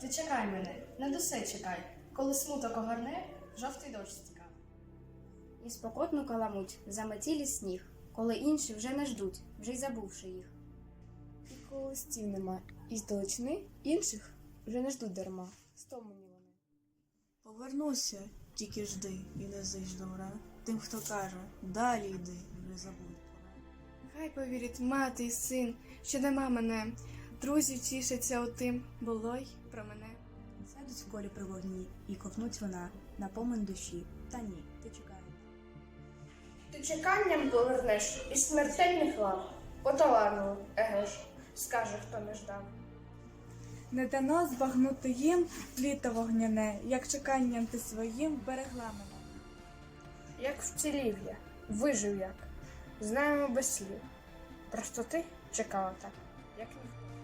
Ти чекай мене, не до чекай. Коли смуток огорне, жовтий дощ стікав. І спокотну каламуть заметілі сніг, коли інші вже не ждуть, вже й забувши їх. І коли листів нема, і з інших вже не ждуть дарма. Стомлені вони. Повернуся, тільки жди і не зич добра. Тим, хто каже, далі йди, вже забудь. Хай повірить мати і син, що нема мене. Друзі тішаться отим, було й про мене. Сядуть в колі при вогні і ковнуть вона на помин душі. Та ні, ти чекай. Ти чеканням повернеш із смертельних лав. Поталану, еге ж, скаже, хто не ждав. Не дано збагнути їм літо вогняне, як чеканням ти своїм берегла мене. Як вцілів я, вижив як, знаємо без слів. Просто ти чекала так, як ніхто.